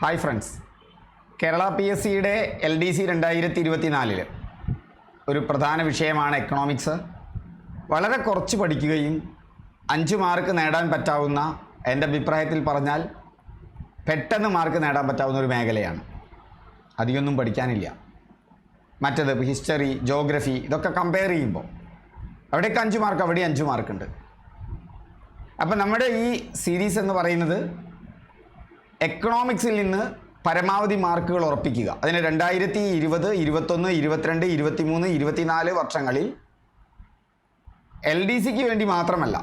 Hi friends Kerala P S സിയുടെ L D C രണ്ടായിരത്തി ഇരുപത്തിനാലിൽ ഒരു പ്രധാന വിഷയമാണ് എക്കണോമിക്സ് വളരെ കുറച്ച് പഠിക്കുകയും അഞ്ച് മാർക്ക് നേടാൻ പറ്റാവുന്ന എന്റെ അഭിപ്രായത്തിൽ പറഞ്ഞാൽ പെട്ടെന്ന് മാർക്ക് നേടാൻ പറ്റാവുന്ന ഒരു മേഖലയാണ്. അധികമൊന്നും പഠിക്കാനില്ല. മറ്റത് ഹിസ്റ്ററി ജോഗ്രഫി ഇതൊക്കെ കമ്പയർ ചെയ്യുമ്പോൾ അവിടെയൊക്കെ അഞ്ച് മാർക്ക് അവിടെ അഞ്ച് മാർക്കുണ്ട് അപ്പം നമ്മുടെ ഈ സീരീസ് എന്ന് പറയുന്നത് എക്കണോമിക്സിൽ നിന്ന് പരമാവധി മാർക്കുകൾ ഉറപ്പിക്കുക. അതിന് രണ്ടായിരത്തി ഇരുപത് ഇരുപത്തൊന്ന് ഇരുപത്തിരണ്ട് ഇരുപത്തിമൂന്ന് ഇരുപത്തിനാല് വർഷങ്ങളിൽ എൽ ഡി സിക്ക് വേണ്ടി മാത്രമല്ല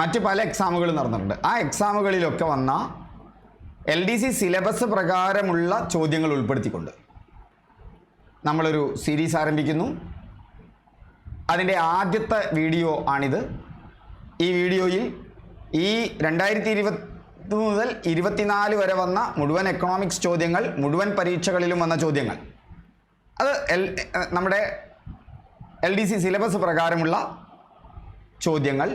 മറ്റ് പല എക്സാമുകളും നടന്നിട്ടുണ്ട്. ആ എക്സാമുകളിലൊക്കെ വന്ന എൽ ഡി സി സിലബസ് പ്രകാരമുള്ള ചോദ്യങ്ങൾ ഉൾപ്പെടുത്തിക്കൊണ്ട് നമ്മളൊരു സീരീസ് ആരംഭിക്കുന്നു. അതിന്റെ ആദ്യത്തെ വീഡിയോ ആണിത്. ഈ വീഡിയോയിൽ ഈ രണ്ടായിരത്തി ഇരുപത്തി മുതൽ ഇരുപത്തിനാല് വരെ വന്ന മുഴുവൻ എക്കണോമിക്സ് ചോദ്യങ്ങൾ മുഴുവൻ പരീക്ഷകളിലും വന്ന ചോദ്യങ്ങൾ. അത് എൽ നമ്മുടെ എൽ ഡി സി സിലബസ് പ്രകാരമുള്ള ചോദ്യങ്ങൾ.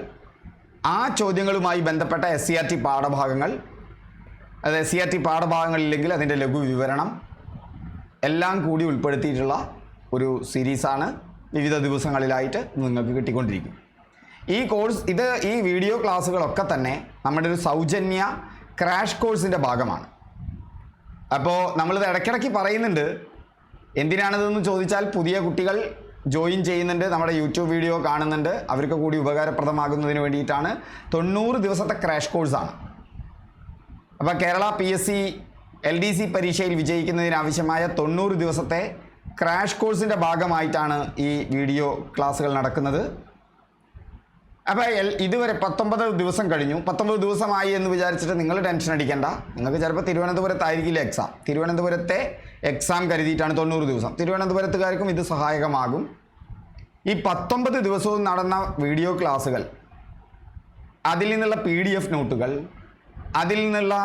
ആ ചോദ്യങ്ങളുമായി ബന്ധപ്പെട്ട എസ് സി ആർ ടി പാഠഭാഗങ്ങൾ. അത് എസ് സി ആർ ടി പാഠഭാഗങ്ങളില്ലെങ്കിൽ അതിന്റെ ലഘു വിവരണം എല്ലാം കൂടി ഉൾപ്പെടുത്തിയിട്ടുള്ള ഒരു സീരീസാണ് വിവിധ ദിവസങ്ങളിലായിട്ട് നിങ്ങൾക്ക് കിട്ടിക്കൊണ്ടിരിക്കും. ഈ കോഴ്സ് ഇത് ഈ വീഡിയോ ക്ലാസ്സുകളൊക്കെ തന്നെ നമ്മുടെ ഒരു സൗജന്യ ക്രാഷ് കോഴ്സിന്റെ ഭാഗമാണ്. അപ്പോൾ നമ്മളിത് ഇടയ്ക്കിടയ്ക്ക് പറയുന്നുണ്ട്. എന്തിനാണിതെന്ന് ചോദിച്ചാൽ പുതിയ കുട്ടികൾ ജോയിൻ ചെയ്യുന്നുണ്ട് നമ്മുടെ യൂട്യൂബ് വീഡിയോ കാണുന്നുണ്ട്. അവർക്ക് കൂടി ഉപകാരപ്രദമാകുന്നതിന് വേണ്ടിയിട്ടാണ് തൊണ്ണൂറ് ദിവസത്തെ ക്രാഷ് കോഴ്സാണ് അപ്പോൾ Kerala P S C L D C പരീക്ഷയിൽ വിജയിക്കുന്നതിനാവശ്യമായ തൊണ്ണൂറ് ദിവസത്തെ ക്രാഷ് കോഴ്സിന്റെ ഭാഗമായിട്ടാണ് ഈ വീഡിയോ ക്ലാസ്സുകൾ നടക്കുന്നത്. അപ്പോൾ ഇതുവരെ പത്തൊമ്പത് ദിവസം കഴിഞ്ഞു. പത്തൊമ്പത് ദിവസമായി എന്ന് വിചാരിച്ചിട്ട് നിങ്ങൾ ടെൻഷൻ അടിക്കേണ്ട. നിങ്ങൾക്ക് ചിലപ്പോൾ തിരുവനന്തപുരത്തായിരിക്കില്ല എക്സാം തിരുവനന്തപുരത്തെ എക്സാം കരുതിയിട്ടാണ് തൊണ്ണൂറ് ദിവസം. തിരുവനന്തപുരത്തുകാർക്കും ഇത് സഹായകമാകും. ഈ പത്തൊമ്പത് ദിവസവും നടന്ന വീഡിയോ ക്ലാസ്സുകൾ അതിൽ നിന്നുള്ള പി ഡി എഫ് നോട്ടുകൾ അതിൽ നിന്നുള്ള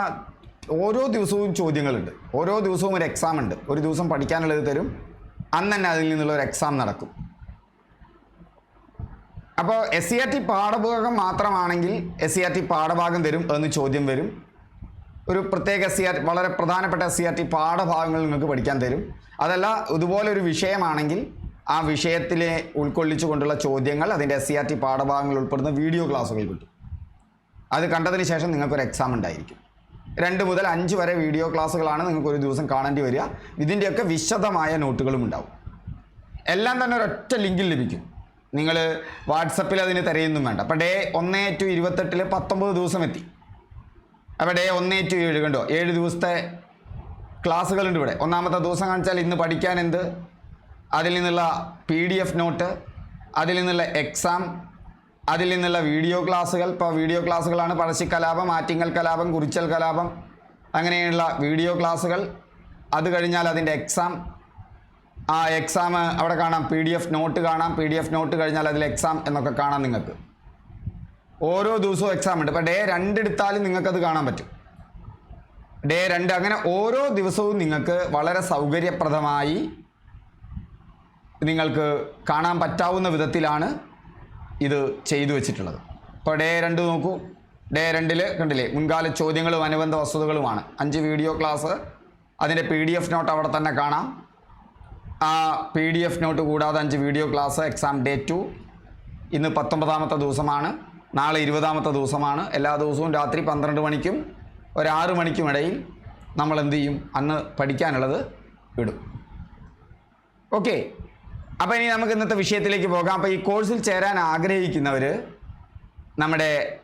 ഓരോ ദിവസവും ചോദ്യങ്ങളുണ്ട്. ഓരോ ദിവസവും ഒരു എക്സാം ഉണ്ട്. ഒരു ദിവസം പഠിക്കാനുള്ളത് തരും. അന്ന് തന്നെ അതിൽ നിന്നുള്ള ഒരു എക്സാം നടക്കും. അപ്പോൾ എസ് സി ആർ ടി പാഠഭാഗം മാത്രമാണെങ്കിൽ എസ് സി ആർ ടി പാഠഭാഗം തരും എന്ന് ചോദ്യം വരും. ഒരു പ്രത്യേക എസ് സി ആർ വളരെ പ്രധാനപ്പെട്ട എസ് സി ആർ ടി പാഠഭാഗങ്ങൾ നിങ്ങൾക്ക് പഠിക്കാൻ തരും. അതല്ല ഇതുപോലെ ഒരു വിഷയമാണെങ്കിൽ ആ വിഷയത്തിലെ ഉൾക്കൊള്ളിച്ചുകൊണ്ടുള്ള ചോദ്യങ്ങൾ അതിന്റെ എസ് സി ആർ ടി പാഠഭാഗങ്ങൾ ഉൾപ്പെടുന്ന വീഡിയോ ക്ലാസ്സുകൾ കിട്ടും. അത് കണ്ടതിന് ശേഷം നിങ്ങൾക്കൊരു എക്സാം ഉണ്ടായിരിക്കും. രണ്ട് മുതൽ അഞ്ച് വരെ വീഡിയോ ക്ലാസ്സുകളാണ് നിങ്ങൾക്ക് ഒരു ദിവസം കാണേണ്ടി വരിക. ഇതിന്റെയൊക്കെ വിശദമായ നോട്ടുകളും ഉണ്ടാവും. എല്ലാം തന്നെ ഒരൊറ്റ ലിങ്കിൽ ലഭിക്കും. നിങ്ങൾ വാട്സപ്പിൽ അതിന് തിരയൊന്നും വേണ്ട. അപ്പോൾ ഡേ ഒന്ന് ടു ഇരുപത്തെട്ടിൽ പത്തൊമ്പത് ദിവസം എത്തി. അപ്പോൾ ഡേ ഒന്ന് ടു ഏഴ് കണ്ടോ? ഏഴ് ദിവസത്തെ ക്ലാസ്സുകളുണ്ട് ഇവിടെ. ഒന്നാമത്തെ ദിവസം കാണിച്ചാൽ ഇന്ന് പഠിക്കാൻ എന്ത്? അതിൽ നിന്നുള്ള പി ഡി എഫ് നോട്ട് അതിൽ നിന്നുള്ള എക്സാം അതിൽ നിന്നുള്ള വീഡിയോ ക്ലാസ്സുകൾ. ഇപ്പോൾ വീഡിയോ ക്ലാസ്സുകളാണ് പഴശ്ശിക്കലാപം ആറ്റിങ്ങൽ കലാപം കുറിച്ചൽ കലാപം അങ്ങനെയുള്ള വീഡിയോ ക്ലാസ്സുകൾ. അത് കഴിഞ്ഞാൽ അതിന്റെ എക്സാം. ആ എക്സാം അവിടെ കാണാം. പി ഡി എഫ് നോട്ട് കാണാം. പി ഡി എഫ് നോട്ട് കഴിഞ്ഞാൽ അതിൽ എക്സാം എന്നൊക്കെ കാണാം നിങ്ങൾക്ക്. ഓരോ ദിവസവും എക്സാം ഉണ്ട്. ഇപ്പോൾ ഡേ രണ്ട് എടുത്താലും നിങ്ങൾക്കത് കാണാൻ പറ്റും. ഡേ രണ്ട് അങ്ങനെ ഓരോ ദിവസവും നിങ്ങൾക്ക് വളരെ സൗകര്യപ്രദമായി നിങ്ങൾക്ക് കാണാൻ പറ്റാവുന്ന വിധത്തിലാണ് ഇത് ചെയ്തു വെച്ചിട്ടുള്ളത്. ഇപ്പോൾ ഡേ രണ്ട് നോക്കൂ. ഡേ രണ്ടിൽ കണ്ടില്ലേ? മുൻകാല ചോദ്യങ്ങളും അനുബന്ധ വസ്തുതകളുമാണ്. അഞ്ച് വീഡിയോ ക്ലാസ് അതിന്റെ പി ഡി എഫ് നോട്ട് അവിടെ തന്നെ കാണാം. ആ പി ഡി എഫ് നോട്ട് കൂടാതെ അഞ്ച് video class exam day two ഇന്ന് പത്തൊമ്പതാമത്തെ ദിവസമാണ്. നാളെ ഇരുപതാമത്തെ ദിവസമാണ്. എല്ലാ ദിവസവും രാത്രി പന്ത്രണ്ട് മണിക്കും ഒരാറ് ആറ് മണിക്കും ഇടയിൽ നമ്മൾ എന്ത് ചെയ്യും? അന്ന് പഠിക്കാനുള്ളത് വിടും ഓക്കെ അപ്പോൾ ഇനി നമുക്ക് ഇന്നത്തെ വിഷയത്തിലേക്ക് പോകാം. അപ്പോൾ ഈ കോഴ്സിൽ ചേരാൻ ആഗ്രഹിക്കുന്നവർ നമ്മുടെ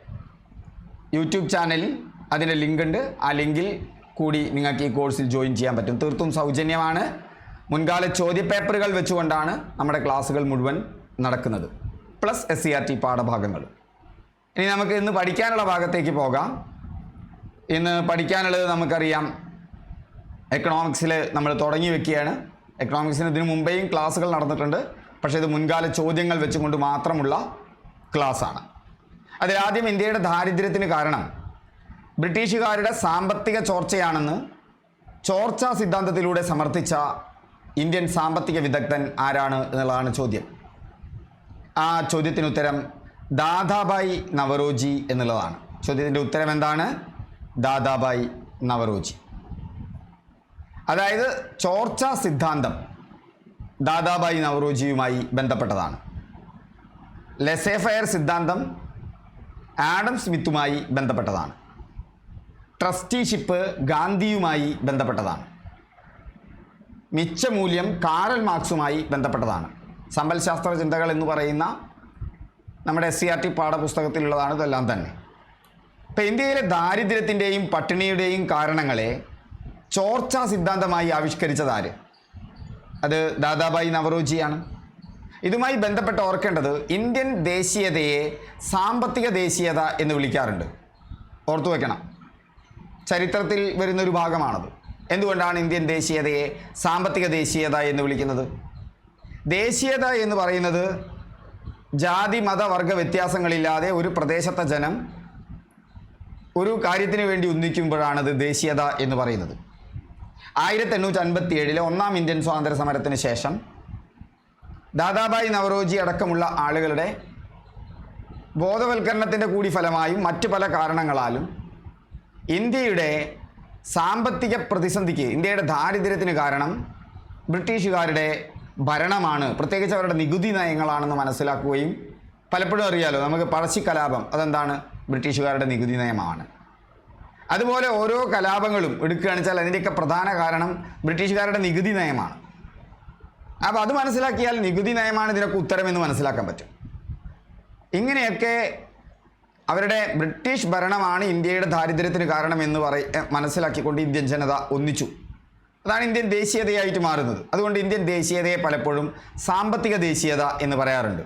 യൂട്യൂബ് ചാനലിൽ അതിന്റെ ലിങ്ക് ഉണ്ട്. ആ ലിങ്കിൽ കൂടി നിങ്ങൾക്ക് ഈ കോഴ്സിൽ ജോയിൻ ചെയ്യാൻ പറ്റും. തീർത്തും സൗജന്യമാണ്. മുൻകാല ചോദ്യപേപ്പറുകൾ വെച്ചുകൊണ്ടാണ് നമ്മുടെ ക്ലാസ്സുകൾ മുഴുവൻ നടക്കുന്നത്. Plus S C R T പാഠഭാഗങ്ങൾ. ഇനി നമുക്ക് ഇന്ന് പഠിക്കാനുള്ള ഭാഗത്തേക്ക് പോകാം. ഇന്ന് പഠിക്കാനുള്ളത് നമുക്കറിയാം. എക്കണോമിക്സിൽ നമ്മൾ തുടങ്ങി വെക്കുകയാണ്. എക്കണോമിക്സിന് ഇതിനു മുമ്പേയും ക്ലാസ്സുകൾ നടന്നിട്ടുണ്ട്. പക്ഷേ ഇത് മുൻകാല ചോദ്യങ്ങൾ വെച്ചുകൊണ്ട് മാത്രമുള്ള ക്ലാസ്സാണ്. അതിലാദ്യം ഇന്ത്യയുടെ ദാരിദ്ര്യത്തിന് കാരണം. ബ്രിട്ടീഷുകാരുടെ സാമ്പത്തിക ചോർച്ചയാണെന്ന് ചോർച്ചാ സിദ്ധാന്തത്തിലൂടെ സമർത്ഥിച്ച ഇന്ത്യൻ സാമ്പത്തിക വിദഗ്ധൻ ആരാണ് എന്നുള്ളതാണ് ചോദ്യം. ആ ചോദ്യത്തിന് ഉത്തരം ദാദാബായി നവറോജി എന്നുള്ളതാണ്. ചോദ്യത്തിന്റെ ഉത്തരം എന്താണ്? ദാദാബായി നവറോജി അതായത് ചോർച്ചാ സിദ്ധാന്തം ദാദാബായി നവറോജിയുമായി ബന്ധപ്പെട്ടതാണ്. ലെസേഫയർ സിദ്ധാന്തം ആഡം സ്മിത്തുമായി ബന്ധപ്പെട്ടതാണ്. ട്രസ്റ്റിഷിപ്പ് ഗാന്ധിയുമായി ബന്ധപ്പെട്ടതാണ്. മിച്ചമൂല്യം കാറൽ മാർക്സുമായി ബന്ധപ്പെട്ടതാണ്. സമ്പൽശാസ്ത്ര ചിന്തകൾ എന്ന് പറയുന്ന നമ്മുടെ എസ് സി ആർ ടി പാഠപുസ്തകത്തിലുള്ളതാണ് ഇതെല്ലാം തന്നെ. ഇപ്പം ഇന്ത്യയിലെ ദാരിദ്ര്യത്തിന്റെയും പട്ടിണിയുടെയും കാരണങ്ങളെ ചോർച്ചാ സിദ്ധാന്തമായി ആവിഷ്കരിച്ചതാര് അത് ദാദാബായി നവറോജിയാണ്. ഇതുമായി ബന്ധപ്പെട്ട് ഓർക്കേണ്ടത് ഇന്ത്യൻ ദേശീയതയെ സാമ്പത്തിക ദേശീയത എന്ന് വിളിക്കാറുണ്ട്. ഓർത്തു വയ്ക്കണം ചരിത്രത്തിൽ വരുന്നൊരു ഭാഗമാണത്. എന്തുകൊണ്ടാണ് ഇന്ത്യൻ ദേശീയതയെ സാമ്പത്തിക ദേശീയത എന്ന് വിളിക്കുന്നത്? ദേശീയത എന്ന് പറയുന്നത് ജാതി മത വർഗ വ്യത്യാസങ്ങളില്ലാതെ ഒരു പ്രദേശത്തെ ജനം ഒരു കാര്യത്തിന് വേണ്ടി ഒന്നിക്കുമ്പോഴാണത് ദേശീയത എന്ന് പറയുന്നത്. ആയിരത്തി എണ്ണൂറ്റി അൻപത്തി ഏഴിലെ ഒന്നാം ഇന്ത്യൻ സ്വാതന്ത്ര്യ സമരത്തിന് ശേഷം ദാദാബായി നവറോജി അടക്കമുള്ള ആളുകളുടെ ബോധവൽക്കരണത്തിന്റെ കൂടി ഫലമായും മറ്റു പല കാരണങ്ങളാലും ഇന്ത്യയുടെ സാമ്പത്തിക പ്രതിസന്ധിക്ക് ഇന്ത്യയുടെ ദാരിദ്ര്യത്തിന് കാരണം ബ്രിട്ടീഷുകാരുടെ ഭരണമാണ്. പ്രത്യേകിച്ച് അവരുടെ നികുതി നയങ്ങളാണെന്ന് മനസ്സിലാക്കുകയും പലപ്പോഴും അറിയാലോ നമുക്ക് പഴശ്ശി കലാപം അതെന്താണ്? ബ്രിട്ടീഷുകാരുടെ നികുതി നയമാണ്. അതുപോലെ ഓരോ കലാപങ്ങളും എടുക്കുകയാണെന്ന് വെച്ചാൽ അതിന്റെയൊക്കെ പ്രധാന കാരണം ബ്രിട്ടീഷുകാരുടെ നികുതി നയമാണ്. അപ്പോൾ അത് മനസ്സിലാക്കിയാൽ നികുതി നയമാണ് ഇതിനൊക്കെ ഉത്തരമെന്ന് മനസ്സിലാക്കാൻ പറ്റും. ഇങ്ങനെയൊക്കെ അവരുടെ ബ്രിട്ടീഷ് ഭരണമാണ് ഇന്ത്യയുടെ ദാരിദ്ര്യത്തിന് കാരണം എന്ന് പറ മനസ്സിലാക്കിക്കൊണ്ട് ഇന്ത്യൻ ജനത ഒന്നിച്ചു. അതാണ് ഇന്ത്യൻ ദേശീയതയായിട്ട് മാറുന്നത്. അതുകൊണ്ട് ഇന്ത്യൻ ദേശീയതയെ പലപ്പോഴും സാമ്പത്തിക ദേശീയത എന്ന് പറയാറുണ്ട്.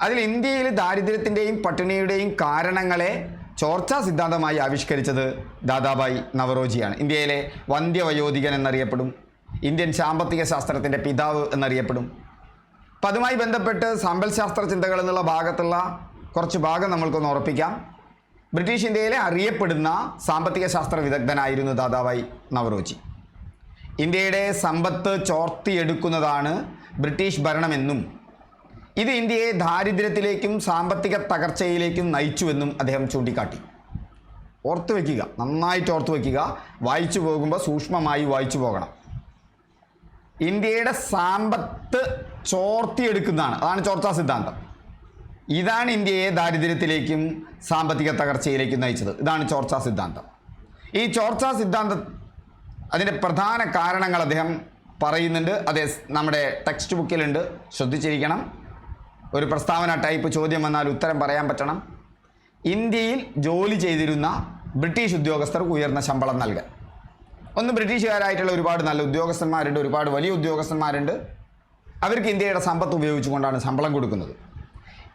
അതിൽ ഇന്ത്യയിൽ ദാരിദ്ര്യത്തിന്റെയും പട്ടിണിയുടെയും കാരണങ്ങളെ ചോർച്ചാ സിദ്ധാന്തമായി ആവിഷ്കരിച്ചത് ദാദാബായി നവറോജിയാണ്. ഇന്ത്യയിലെ വന്ധ്യവയോധികൻ എന്നറിയപ്പെടും. ഇന്ത്യൻ സാമ്പത്തിക ശാസ്ത്രത്തിന്റെ പിതാവ് എന്നറിയപ്പെടും. അപ്പം അതുമായി ബന്ധപ്പെട്ട് സമ്പൽശാസ്ത്ര ചിന്തകൾ എന്നുള്ള ഭാഗത്തുള്ള കുറച്ച് ഭാഗം നമ്മൾക്കൊന്ന് ഉറപ്പിക്കാം. ബ്രിട്ടീഷ് ഇന്ത്യയിലെ അറിയപ്പെടുന്ന സാമ്പത്തിക ശാസ്ത്ര വിദഗ്ധനായിരുന്നു ദാദാബായി നവറോജി. ഇന്ത്യയുടെ സമ്പത്ത് ചോർത്തിയെടുക്കുന്നതാണ് ബ്രിട്ടീഷ് ഭരണമെന്നും ഇത് ഇന്ത്യയെ ദാരിദ്ര്യത്തിലേക്കും സാമ്പത്തിക തകർച്ചയിലേക്കും നയിച്ചുവെന്നും അദ്ദേഹം ചൂണ്ടിക്കാട്ടി. ഓർത്തു വയ്ക്കുക നന്നായിട്ട് ഓർത്തു വയ്ക്കുക വായിച്ചു പോകുമ്പോൾ സൂക്ഷ്മമായി വായിച്ചു പോകണം. ഇന്ത്യയുടെ സാമ്പത്ത് ചോർത്തിയെടുക്കുന്നതാണ് അതാണ് ചോർച്ചാ സിദ്ധാന്തം. ഇതാണ് ഇന്ത്യയെ ദാരിദ്ര്യത്തിലേക്കും സാമ്പത്തിക തകർച്ചയിലേക്കും നയിച്ചത്. ഇതാണ് ചോർച്ചാ സിദ്ധാന്തം. ഈ ചോർച്ചാ സിദ്ധാന്തം അതിന്റെ പ്രധാന കാരണങ്ങൾ അദ്ദേഹം പറയുന്നുണ്ട്. അതേ നമ്മുടെ ടെക്സ്റ്റ് ബുക്കിലുണ്ട് ശ്രദ്ധിച്ചിരിക്കണം. ഒരു പ്രസ്താവന ടൈപ്പ് ചോദ്യം വന്നാൽ ഉത്തരം പറയാൻ പറ്റണം. ഇന്ത്യയിൽ ജോലി ചെയ്തിരുന്ന ബ്രിട്ടീഷ് ഉദ്യോഗസ്ഥർക്ക് ഉയർന്ന ശമ്പളം നൽകാൻ. ഒന്ന് ബ്രിട്ടീഷുകാരായിട്ടുള്ള ഒരുപാട് നല്ല ഉദ്യോഗസ്ഥന്മാരുണ്ട് ഒരുപാട് വലിയ ഉദ്യോഗസ്ഥന്മാരുണ്ട്. അവർക്ക് ഇന്ത്യയുടെ സമ്പത്ത് ഉപയോഗിച്ചുകൊണ്ടാണ് ശമ്പളം കൊടുക്കുന്നത്.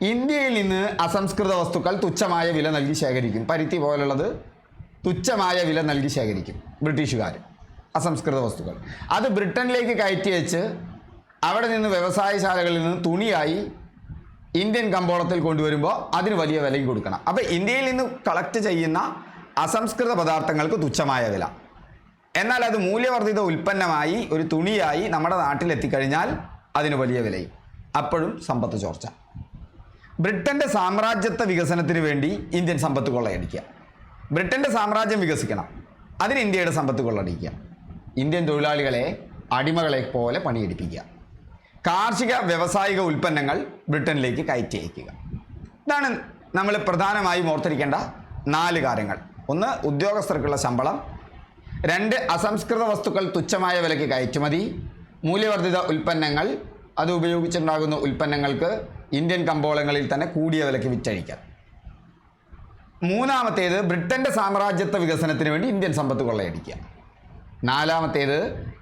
ഇന്ത്യയിൽ നിന്ന് അസംസ്കൃത വസ്തുക്കൾ തുച്ഛമായ വില നൽകി ശേഖരിക്കും. പരുത്തി പോലുള്ളത് തുച്ഛമായ വില നൽകി ശേഖരിക്കും ബ്രിട്ടീഷുകാർ അസംസ്കൃത വസ്തുക്കൾ. അത് ബ്രിട്ടനിലേക്ക് കയറ്റി വെച്ച് അവിടെ നിന്ന് വ്യവസായശാലകളിൽ നിന്ന് തുണിയായി ഇന്ത്യൻ കമ്പോളത്തിൽ കൊണ്ടുവരുമ്പോൾ അതിന് വലിയ വിലയും കൊടുക്കണം. അപ്പോൾ ഇന്ത്യയിൽ നിന്ന് കളക്ട് ചെയ്യുന്ന അസംസ്കൃത പദാർത്ഥങ്ങൾക്ക് തുച്ഛമായ വില. എന്നാൽ അത് മൂല്യവർദ്ധിത ഉൽപ്പന്നമായി ഒരു തുണിയായി നമ്മുടെ നാട്ടിലെത്തിക്കഴിഞ്ഞാൽ അതിന് വലിയ വിലയും. അപ്പോഴും സമ്പത്ത് ചോർച്ച. ബ്രിട്ടന്റെ സാമ്രാജ്യത്വ വികസനത്തിന് വേണ്ടി ഇന്ത്യൻ സമ്പത്ത് കൊള്ളയടിക്കുക. ബ്രിട്ടന്റെ സാമ്രാജ്യം വികസിക്കണം. അതിന് ഇന്ത്യയുടെ സമ്പത്ത് കൊള്ളയടിക്കുക. ഇന്ത്യൻ തൊഴിലാളികളെ അടിമകളെ പോലെ പണിയെടുപ്പിക്കുക. കാർഷിക വ്യവസായിക ഉൽപ്പന്നങ്ങൾ ബ്രിട്ടനിലേക്ക് കയറ്റി അയക്കുക. ഇതാണ് നമ്മൾ പ്രധാനമായും ഓർത്തിരിക്കേണ്ട നാല് കാര്യങ്ങൾ. ഒന്ന് ഉദ്യോഗസ്ഥർക്കുള്ള ശമ്പളം. രണ്ട് അസംസ്കൃത വസ്തുക്കൾ തുച്ഛമായ വിലയ്ക്ക് കയറ്റുമതി. മൂല്യവർദ്ധിത ഉൽപ്പന്നങ്ങൾ അത് ഉപയോഗിച്ചുണ്ടാകുന്ന ഉൽപ്പന്നങ്ങൾക്ക് ഇന്ത്യൻ കമ്പോളങ്ങളിൽ തന്നെ കൂടിയ വിലയ്ക്ക് വിറ്റഴിക്കാം. മൂന്നാമത്തേത് ബ്രിട്ടന്റെ സാമ്രാജ്യത്വ വികസനത്തിന് വേണ്ടി ഇന്ത്യൻ സമ്പത്ത് കൊള്ളയടിക്കുക. നാലാമത്തേത്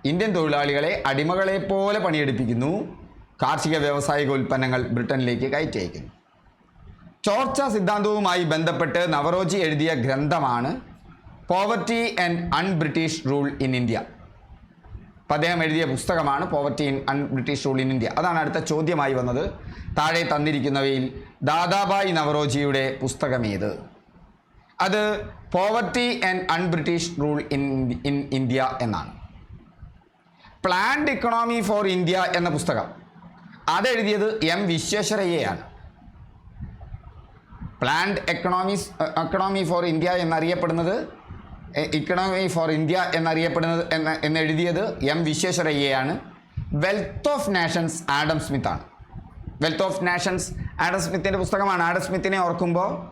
ഇന്ത്യൻ തൊഴിലാളികളെ അടിമകളെ പോലെ പണിയെടുപ്പിക്കുന്നു. കാർഷിക വ്യാവസായിക ഉൽപ്പന്നങ്ങൾ ബ്രിട്ടനിലേക്ക് കയറ്റയക്കുന്നു ചോർച്ച സിദ്ധാന്തവുമായി ബന്ധപ്പെട്ട് നവറോജി എഴുതിയ ഗ്രന്ഥമാണ് poverty and un British rule in India അപ്പം അദ്ദേഹം എഴുതിയ പുസ്തകമാണ് poverty in un British rule in India അതാണ് അടുത്ത ചോദ്യമായി വന്നത്. താഴെ തന്നിരിക്കുന്നവയിൽ ദാദാബായ് നവറോജിയുടെ പുസ്തകമേത് അത് poverty and un British rule in in India എന്നാണ്. പ്ലാൻഡ് ഇക്കണോമി ഫോർ ഇന്ത്യ എന്ന പുസ്തകം. അതെഴുതിയത് M വിശ്വേശ്വരയ്യയാണ്. Planned economies economy for India എന്നറിയപ്പെടുന്നത് ഇക്കണോമി ഫോർ ഇന്ത്യ എന്നറിയപ്പെടുന്നത് എന്ന് എന്നെഴുതിയത് എം വിശ്വേശ്വരയ്യയാണ്. വെൽത്ത് ഓഫ് നാഷൻസ് ആഡം സ്മിത്താണ് വെൽത്ത് ഓഫ് നാഷൻസ് ആഡം സ്മിത്തിന്റെ പുസ്തകമാണ്. ആഡം സ്മിത്തിനെ ഓർക്കുമ്പോൾ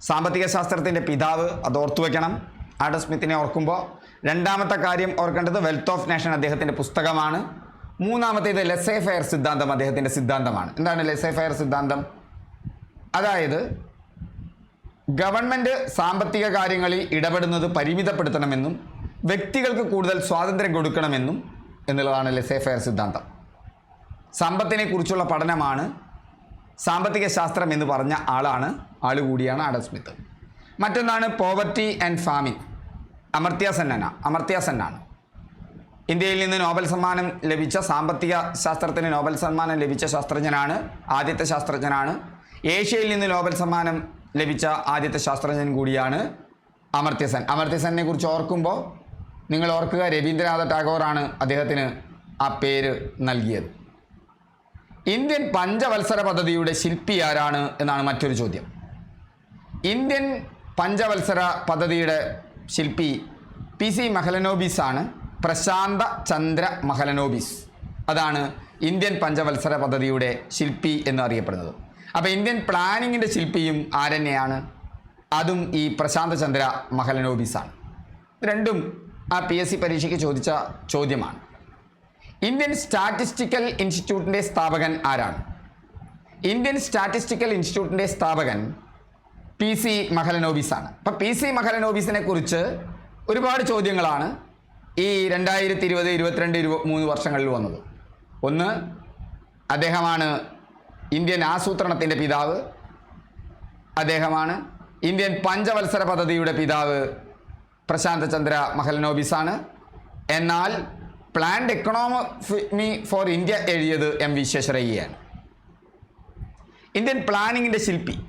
സാമ്പത്തിക ശാസ്ത്രത്തിന്റെ പിതാവ് അത് ഓർത്തു വെക്കണം. ആഡം സ്മിത്തിനെ ഓർക്കുമ്പോൾ രണ്ടാമത്തെ കാര്യം ഓർക്കേണ്ടത് വെൽത്ത് ഓഫ് നാഷൻ അദ്ദേഹത്തിന്റെ പുസ്തകമാണ്. മൂന്നാമത്തേത് ലെസേ ഫെയർ സിദ്ധാന്തം അദ്ദേഹത്തിന്റെ സിദ്ധാന്തമാണ്. എന്താണ് ലെസേ ഫെയർ സിദ്ധാന്തം? അതായത് ഗവൺമെന്റ് സാമ്പത്തിക കാര്യങ്ങളിൽ ഇടപെടുന്നത് പരിമിതപ്പെടുത്തണമെന്നും വ്യക്തികൾക്ക് കൂടുതൽ സ്വാതന്ത്ര്യം കൊടുക്കണമെന്നും എന്നുള്ളതാണ് ലെസേ ഫെയർ സിദ്ധാന്തം. സമ്പത്തിനെ കുറിച്ചുള്ള പഠനമാണ് സാമ്പത്തിക ശാസ്ത്രം എന്ന് പറഞ്ഞ ആളാണ് ആൾ കൂടിയാണ് ആഡം സ്മിത്ത്. മറ്റൊന്നാണ് പോവർട്ടി ആൻഡ് ഫാമിൻ അമർത്യ സെന്നാണ് അമർത്യ സെന്നാണ്. ഇന്ത്യയിൽ നിന്ന് നോബൽ സമ്മാനം ലഭിച്ച സാമ്പത്തിക ശാസ്ത്രത്തിന് നോബൽ സമ്മാനം ലഭിച്ച ശാസ്ത്രജ്ഞനാണ് ആദ്യത്തെ ശാസ്ത്രജ്ഞനാണ്. ഏഷ്യയിൽ നിന്ന് നോബൽ സമ്മാനം ലഭിച്ച ആദ്യത്തെ ശാസ്ത്രജ്ഞൻ കൂടിയാണ് അമർത്യസൻ. അമർത്യസനെ കുറിച്ച് ഓർക്കുമ്പോൾ നിങ്ങൾ ഓർക്കുക രവീന്ദ്രനാഥ ടാഗോറാണ് അദ്ദേഹത്തിന് ആ പേര് നൽകിയത്. ഇന്ത്യൻ പഞ്ചവത്സര പദ്ധതിയുടെ ശില്പി ആരാണ് എന്നാണ് മറ്റൊരു ചോദ്യം. ഇന്ത്യൻ പഞ്ചവത്സര പദ്ധതിയുടെ ശില്പി പി സി മഹലനോബിസ് ആണ്. പ്രശാന്ത ചന്ദ്ര മഹലനോബിസ്. അതാണ് ഇന്ത്യൻ പഞ്ചവത്സര പദ്ധതിയുടെ ശില്പി എന്ന് അറിയപ്പെടുന്നത് അപ്പോൾ ഇന്ത്യൻ പ്ലാനിങ്ങിന്റെ ശില്പിയും ആരന്നെയാണ്? അതും ഈ പ്രശാന്ത ചന്ദ്ര മഹലനോബിസാണ്. രണ്ടും ആ പി എസ് സി പരീക്ഷയ്ക്ക് ചോദിച്ച ചോദ്യമാണ്. ഇന്ത്യൻ സ്റ്റാറ്റിസ്റ്റിക്കൽ ഇൻസ്റ്റിറ്റ്യൂട്ടിന്റെ സ്ഥാപകൻ ആരാണ്? ഇന്ത്യൻ സ്റ്റാറ്റിസ്റ്റിക്കൽ ഇൻസ്റ്റിറ്റ്യൂട്ടിന്റെ സ്ഥാപകൻ പി സി മഹലനോബിസാണ്. അപ്പം പി സി മഹലനോബിസിനെ കുറിച്ച് ഒരുപാട് ചോദ്യങ്ങളാണ് ഈ രണ്ടായിരത്തി ഇരുപത് ഇരുപത്തിരണ്ട് ഇരുപ മൂന്ന് വർഷങ്ങളിൽ വന്നത്. ഒന്ന് അദ്ദേഹമാണ് ഇന്ത്യൻ ആസൂത്രണത്തിന്റെ പിതാവ്. അദ്ദേഹമാണ്. ഇന്ത്യൻ പഞ്ചവത്സര പദ്ധതിയുടെ പിതാവ് പ്രശാന്ത് ചന്ദ്ര മഹലനോബിസാണ് എന്നാൽ പ്ലാൻഡ് എക്കണോമി ഫോർ ഇന്ത്യ എഴുതിയത് എം വിശ്വേശ്വരയ്യാണ് ഇന്ത്യൻ പ്ലാനിങ്ങിന്റെ ശില്പി.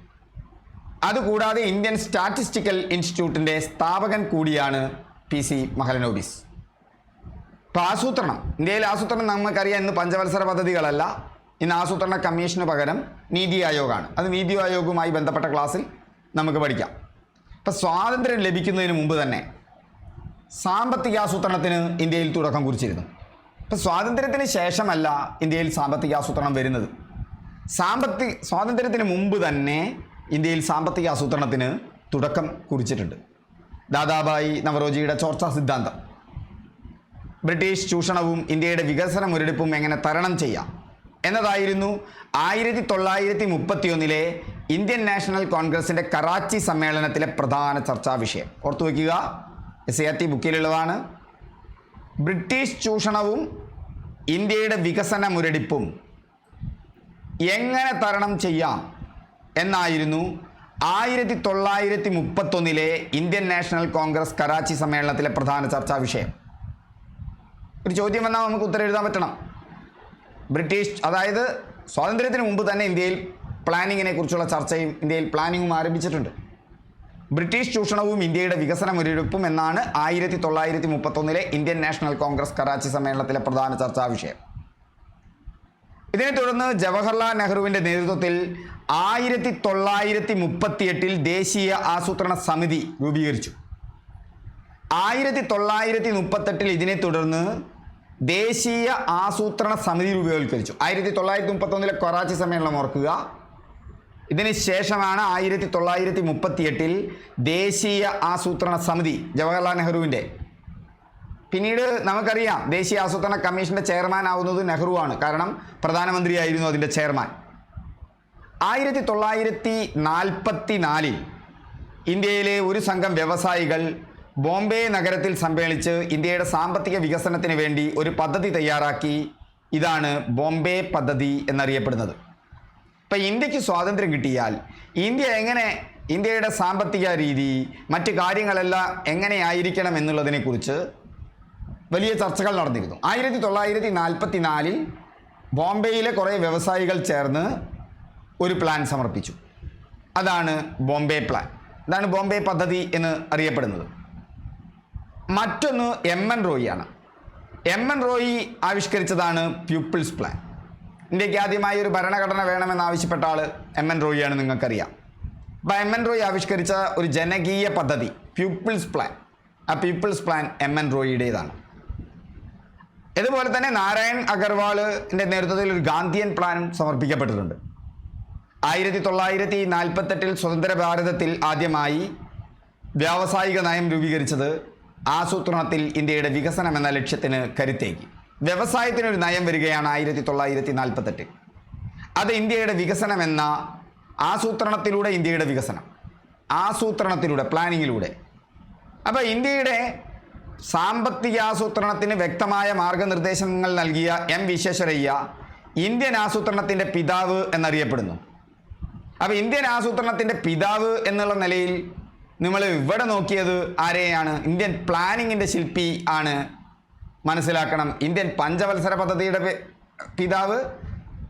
അതുകൂടാതെ ഇന്ത്യൻ സ്റ്റാറ്റിസ്റ്റിക്കൽ ഇൻസ്റ്റിറ്റ്യൂട്ടിന്റെ സ്ഥാപകൻ കൂടിയാണ് പി സി മഹലനോബിസ് ഇപ്പോൾ ആസൂത്രണം ഇന്ത്യയിൽ ആസൂത്രണം നമുക്കറിയാം ഇന്ന് പഞ്ചവത്സര പദ്ധതികളല്ല. ഇന്ന് ആസൂത്രണ കമ്മീഷന് പകരം നീതി ആയോഗാണ്. അത് നീതി ആയോഗുമായി ബന്ധപ്പെട്ട ക്ലാസ്സിൽ നമുക്ക് പഠിക്കാം. അപ്പം സ്വാതന്ത്ര്യം ലഭിക്കുന്നതിന് മുമ്പ് തന്നെ സാമ്പത്തിക ആസൂത്രണത്തിന് ഇന്ത്യയിൽ തുടക്കം കുറിച്ചിരുന്നു. ഇപ്പം സ്വാതന്ത്ര്യത്തിന് ശേഷമല്ല ഇന്ത്യയിൽ സാമ്പത്തിക ആസൂത്രണം വരുന്നത്. സാമ്പത്തിക സ്വാതന്ത്ര്യത്തിന് മുമ്പ് തന്നെ ഇന്ത്യയിൽ സാമ്പത്തിക ആസൂത്രണത്തിന് തുടക്കം കുറിച്ചിട്ടുണ്ട്. ദാദാബായി നവറോജിയുടെ ചോർച്ചാ സിദ്ധാന്തം. ബ്രിട്ടീഷ് ചൂഷണവും ഇന്ത്യയുടെ വികസന മുരടിപ്പും എങ്ങനെ തരണം ചെയ്യാം? എന്നതായിരുന്നു ആയിരത്തി തൊള്ളായിരത്തി മുപ്പത്തിയൊന്നിലെ ഇന്ത്യൻ നാഷണൽ കോൺഗ്രസിന്റെ കറാച്ചി സമ്മേളനത്തിലെ പ്രധാന ചർച്ചാ വിഷയം. ഓർത്തു വയ്ക്കുക എസ് ആർ ടി ബുക്കിലുള്ളതാണ് ബ്രിട്ടീഷ് ചൂഷണവും ഇന്ത്യയുടെ വികസന മുരടിപ്പും എങ്ങനെ തരണം ചെയ്യാം എന്നായിരുന്നു ആയിരത്തി തൊള്ളായിരത്തി മുപ്പത്തൊന്നിലെ ഇന്ത്യൻ നാഷണൽ കോൺഗ്രസ് കറാച്ചി സമ്മേളനത്തിലെ പ്രധാന ചർച്ചാ വിഷയം. ഒരു ചോദ്യം വന്നാൽ നമുക്ക് ഉത്തരം എഴുതാൻ പറ്റണം. ബ്രിട്ടീഷ് അതായത് സ്വാതന്ത്ര്യത്തിന് മുമ്പ് തന്നെ ഇന്ത്യയിൽ പ്ലാനിങ്ങിനെ കുറിച്ചുള്ള ചർച്ചയും ഇന്ത്യയിൽ പ്ലാനിങ്ങും ആരംഭിച്ചിട്ടുണ്ട്. ബ്രിട്ടീഷ് ചൂഷണവും ഇന്ത്യയുടെ വികസന മുരടിപ്പും എന്നാണ് ആയിരത്തി തൊള്ളായിരത്തി മുപ്പത്തൊന്നിലെ ഇന്ത്യൻ നാഷണൽ കോൺഗ്രസ് കറാച്ചി സമ്മേളനത്തിലെ പ്രധാന ചർച്ചാ വിഷയം. ഇതിനെ തുടർന്ന് ജവഹർലാൽ നെഹ്റുവിന്റെ നേതൃത്വത്തിൽ ആയിരത്തി തൊള്ളായിരത്തി മുപ്പത്തിയെട്ടിൽ ദേശീയ ആസൂത്രണ സമിതി രൂപീകരിച്ചു. ആയിരത്തി തൊള്ളായിരത്തി മുപ്പത്തെട്ടിൽ ഇതിനെ തുടർന്ന് ദേശീയ ആസൂത്രണ സമിതി രൂപീകരിച്ചു ആയിരത്തി തൊള്ളായിരത്തി മുപ്പത്തൊന്നിലെ കറാച്ചി സമ്മേളനം ഓർക്കുക. ഇതിന് ശേഷമാണ് ആയിരത്തി തൊള്ളായിരത്തി മുപ്പത്തിയെട്ടിൽ ദേശീയ ആസൂത്രണ സമിതി ജവഹർലാൽ നെഹ്റുവിന്റെ. പിന്നീട് നമുക്കറിയാം ദേശീയ ആസൂത്രണ കമ്മീഷന്റെ ചെയർമാൻ ആവുന്നത് നെഹ്റു ആണ് കാരണം പ്രധാനമന്ത്രിയായിരുന്നു അതിന്റെ ചെയർമാൻ. ആയിരത്തി തൊള്ളായിരത്തി നാൽപ്പത്തി നാലിൽ ഇന്ത്യയിലെ ഒരു സംഘം വ്യവസായികൾ ബോംബെ നഗരത്തിൽ സമ്മേളിച്ച് ഇന്ത്യയുടെ സാമ്പത്തിക വികസനത്തിന് വേണ്ടി ഒരു പദ്ധതി തയ്യാറാക്കി. ഇതാണ് ബോംബെ പദ്ധതി എന്നറിയപ്പെടുന്നത്. ഇപ്പം ഇന്ത്യയ്ക്ക് സ്വാതന്ത്ര്യം കിട്ടിയാൽ ഇന്ത്യ എങ്ങനെ ഇന്ത്യയുടെ സാമ്പത്തിക രീതി മറ്റ് കാര്യങ്ങളെല്ലാം എങ്ങനെയായിരിക്കണം എന്നുള്ളതിനെക്കുറിച്ച് വലിയ ചർച്ചകൾ നടന്നിരുന്നു. ആയിരത്തി തൊള്ളായിരത്തി നാൽപ്പത്തി നാലിൽ ബോംബെയിലെ കുറേ വ്യവസായികൾ ചേർന്ന് ഒരു പ്ലാൻ സമർപ്പിച്ചു. അതാണ് ബോംബെ പ്ലാൻ. അതാണ് ബോംബെ പദ്ധതി എന്ന് അറിയപ്പെടുന്നത്. മറ്റൊന്ന് എം എൻ റോയിയാണ് എം എൻ റോയി ആവിഷ്കരിച്ചതാണ് പ്യൂപ്പിൾസ് പ്ലാൻ ഇന്ത്യയ്ക്ക് ആദ്യമായി ഒരു ഭരണഘടന വേണമെന്ന് ആവശ്യപ്പെട്ട ആൾ എം എൻ റോയിയാണ് നിങ്ങൾക്കറിയാം. അപ്പോൾ എം എൻ റോയി ആവിഷ്കരിച്ച ഒരു ജനകീയ പദ്ധതി പ്യൂപ്പിൾസ് പ്ലാൻ ആ പീപ്പിൾസ് പ്ലാൻ എം എൻ റോയിയുടേതാണ് ഇതുപോലെ തന്നെ നാരായൺ അഗർവാളിന്റെ നേതൃത്വത്തിൽ ഒരു ഗാന്ധിയൻ പ്ലാനും സമർപ്പിക്കപ്പെട്ടിട്ടുണ്ട്. ആയിരത്തി തൊള്ളായിരത്തി നാൽപ്പത്തെട്ടിൽ സ്വതന്ത്ര ഭാരതത്തിൽ ആദ്യമായി വ്യാവസായിക നയം രൂപീകരിച്ചത് ആസൂത്രണത്തിൽ ഇന്ത്യയുടെ വികസനം എന്ന ലക്ഷ്യത്തിന് കരുത്തേകി. വ്യവസായത്തിനൊരു നയം വരികയാണ് ആയിരത്തി തൊള്ളായിരത്തി നാൽപ്പത്തെട്ട് അത് ഇന്ത്യയുടെ വികസനം എന്ന ആസൂത്രണത്തിലൂടെ ഇന്ത്യയുടെ വികസനം ആസൂത്രണത്തിലൂടെ പ്ലാനിങ്ങിലൂടെ. അപ്പോൾ ഇന്ത്യയുടെ സാമ്പത്തിക ആസൂത്രണത്തിന് വ്യക്തമായ മാർഗനിർദ്ദേശങ്ങൾ നൽകിയ എം വിശ്വേശ്വരയ്യ ഇന്ത്യൻ ആസൂത്രണത്തിന്റെ പിതാവ് എന്നറിയപ്പെടുന്നു. അപ്പോൾ ഇന്ത്യൻ ആസൂത്രണത്തിന്റെ പിതാവ് എന്നുള്ള നിലയിൽ നമ്മൾ ഇവിടെ നോക്കിയത് ആരെയാണ്? ഇന്ത്യൻ പ്ലാനിങ്ങിന്റെ ശില്പി ആണ്. മനസ്സിലാക്കണം. ഇന്ത്യൻ പഞ്ചവത്സര പദ്ധതിയുടെ പിതാവ്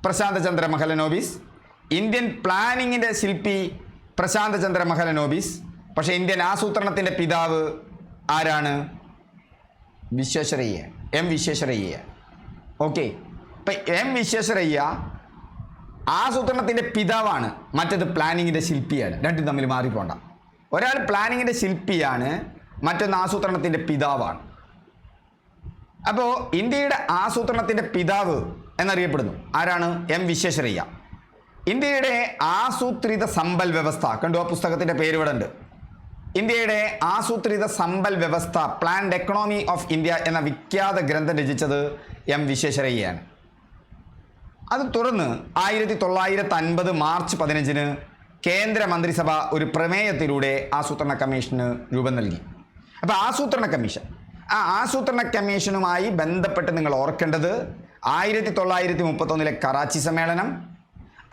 പ്രശാന്ത ചന്ദ്ര മഹലനോബിസ് ഇന്ത്യൻ പ്ലാനിങ്ങിന്റെ ശില്പി പ്രശാന്ത ചന്ദ്ര മഹലനോബിസ് പക്ഷേ ഇന്ത്യൻ ആസൂത്രണത്തിന്റെ പിതാവ് ആരാണ്? വിശ്വേശ്വരയ്യ. എം വിശ്വേശ്വരയ്യ. ഓക്കെ. ഇപ്പം എം വിശ്വേശ്വരയ്യ ആസൂത്രണത്തിന്റെ പിതാവാണ്. മറ്റത് പ്ലാനിങ്ങിന്റെ ശില്പിയാണ്. രണ്ടും തമ്മിൽ മാറിപ്പോണ്ട. ഒരാൾ പ്ലാനിങ്ങിന്റെ ശില്പിയാണ് മറ്റൊന്ന് ആസൂത്രണത്തിന്റെ പിതാവാണ്. അപ്പോൾ ഇന്ത്യയുടെ ആസൂത്രണത്തിന്റെ പിതാവ് എന്നറിയപ്പെടുന്നു. ആരാണ്? എം വിശ്വേശ്വരയ്യ. ഇന്ത്യയുടെ ആസൂത്രിത സമ്പൽ വ്യവസ്ഥ കണ്ടു ആ പുസ്തകത്തിന്റെ പേര് ഇവിടെ ഉണ്ട്. ഇന്ത്യയുടെ ആസൂത്രിത സമ്പൽ വ്യവസ്ഥ പ്ലാൻഡ് എക്കണോമി ഓഫ് ഇന്ത്യ എന്ന വിഖ്യാത ഗ്രന്ഥം രചിച്ചത് എം വിശ്വേശ്വരയ്യയാണ്. അത് തുടർന്ന് ആയിരത്തി തൊള്ളായിരത്തി അൻപത് മാർച്ച് പതിനഞ്ചിന് കേന്ദ്ര മന്ത്രിസഭ ഒരു പ്രമേയത്തിലൂടെ ആസൂത്രണ കമ്മീഷന് രൂപം നൽകി. അപ്പോൾ ആസൂത്രണ കമ്മീഷൻ. ആ ആസൂത്രണ കമ്മീഷനുമായി ബന്ധപ്പെട്ട് നിങ്ങൾ ഓർക്കേണ്ടത് ആയിരത്തി തൊള്ളായിരത്തി മുപ്പത്തൊന്നിലെ കറാച്ചി സമ്മേളനം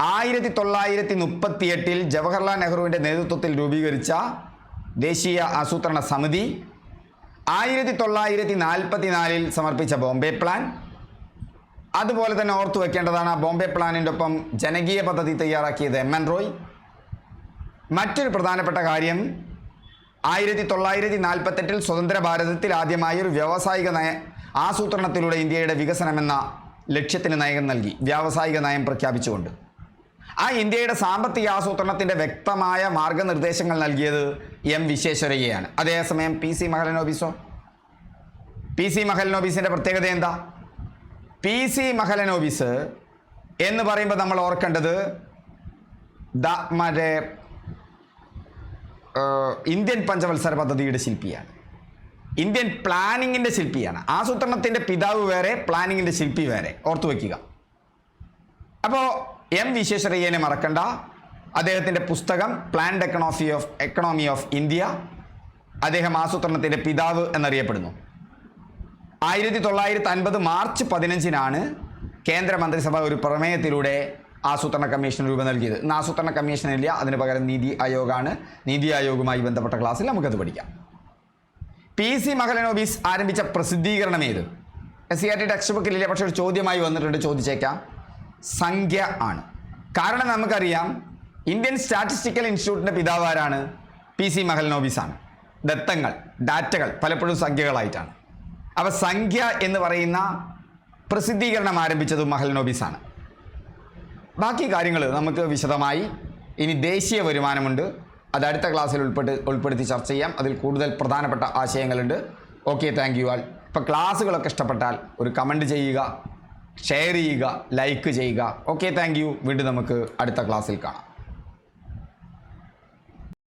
ആയിരത്തി തൊള്ളായിരത്തി മുപ്പത്തിയെട്ടിൽ ജവഹർലാൽ നെഹ്റുവിന്റെ നേതൃത്വത്തിൽ രൂപീകരിച്ച ദേശീയ ആസൂത്രണ സമിതി ആയിരത്തി തൊള്ളായിരത്തി നാൽപ്പത്തി നാലിൽ സമർപ്പിച്ച ബോംബെ പ്ലാൻ. അതുപോലെ തന്നെ ഓർത്തു വെക്കേണ്ടതാണ് ബോംബെ പ്ലാനിന്റെ ഒപ്പം ജനകീയ പദ്ധതി തയ്യാറാക്കിയത് എം എൻ റോയ്. മറ്റൊരു പ്രധാനപ്പെട്ട കാര്യം ആയിരത്തി തൊള്ളായിരത്തി നാൽപ്പത്തെട്ടിൽ സ്വതന്ത്ര ഭാരതത്തിൽ ആദ്യമായി ഒരു വ്യാവസായിക നയ ആസൂത്രണത്തിലൂടെ ഇന്ത്യയുടെ വികസനമെന്ന ലക്ഷ്യത്തിന് നയം നൽകി വ്യാവസായിക നയം പ്രഖ്യാപിച്ചുകൊണ്ട്. ആ ഇന്ത്യയുടെ സാമ്പത്തിക ആസൂത്രണത്തിന്റെ വ്യക്തമായ മാർഗനിർദ്ദേശങ്ങൾ നൽകിയത് എം വിശ്വേശ്വരയ്യയാണ്. അതേസമയം പി സി മഹലനോബിസോ? പി സി മഹലനോബിസിന്റെ പ്രത്യേകത എന്താ? പി സി മഹലനോബിസ് എന്ന് പറയുമ്പോൾ നമ്മൾ ഓർക്കേണ്ടത് ദ മറ്റേ ഇന്ത്യൻ പഞ്ചവത്സര പദ്ധതിയുടെ ശില്പിയാണ്. ഇന്ത്യൻ പ്ലാനിങ്ങിന്റെ ശില്പിയാണ്. ആസൂത്രണത്തിന്റെ പിതാവ് വേറെ പ്ലാനിങ്ങിന്റെ ശില്പി വേറെ. ഓർത്തു വയ്ക്കുക അപ്പോൾ എം വിശ്വേശ്വരയ്യനെ മറക്കണ്ട. അദ്ദേഹത്തിന്റെ പുസ്തകം planned economy of economy of India അദ്ദേഹം ആസൂത്രണത്തിന്റെ പിതാവ് എന്നറിയപ്പെടുന്നു. ആയിരത്തി തൊള്ളായിരത്തി അൻപത് മാർച്ച് പതിനഞ്ചിനാണ് കേന്ദ്രമന്ത്രിസഭ ഒരു പ്രമേയത്തിലൂടെ ആസൂത്രണ കമ്മീഷൻ രൂപം നൽകിയത്. ഇന്ന് ആസൂത്രണ കമ്മീഷൻ ഇല്ല അതിന് പകരം നീതി ആയോഗാണ്. നീതി ആയോഗുമായി ബന്ധപ്പെട്ട ക്ലാസ്സിൽ നമുക്കത് പഠിക്കാം. പി സി മഹലനോബീസ് ആരംഭിച്ച പ്രസിദ്ധീകരണം ഏത്? S C R T text ബുക്കിലില്ല പക്ഷെ ഒരു ചോദ്യമായി വന്നിട്ടുണ്ട്. ചോദിച്ചേക്കാം. സംഖ്യ ആണ്. കാരണം നമുക്കറിയാം ഇന്ത്യൻ സ്റ്റാറ്റിസ്റ്റിക്കൽ ഇൻസ്റ്റിറ്റ്യൂട്ടിന്റെ പിതാവ് ആരാണ്? പി സി മഹലനോബീസ് ആണ്. ദത്തങ്ങൾ ഡാറ്റകൾ പലപ്പോഴും സംഖ്യകളായിട്ടാണ്. അപ്പോൾ സംഖ്യ എന്ന് പറയുന്ന പ്രസിദ്ധീകരണം ആരംഭിച്ചതും ആണ്. ബാക്കി കാര്യങ്ങൾ നമുക്ക് വിശദമായി. ഇനി ദേശീയ വരുമാനമുണ്ട്. അത് അടുത്ത ക്ലാസ്സിൽ ഉൾപ്പെട്ട് ഉൾപ്പെടുത്തി ചർച്ച ചെയ്യാം. അതിൽ കൂടുതൽ പ്രധാനപ്പെട്ട ആശയങ്ങളുണ്ട്. ഓക്കെ താങ്ക് യു ആൾ ഇപ്പോൾ ക്ലാസ്സുകളൊക്കെ ഇഷ്ടപ്പെട്ടാൽ ഒരു കമന്റ് ചെയ്യുക ഷെയർ ചെയ്യുക ലൈക്ക് ചെയ്യുക. ഓക്കെ താങ്ക് യു വീണ്ടും നമുക്ക് അടുത്ത ക്ലാസ്സിൽ കാണാം.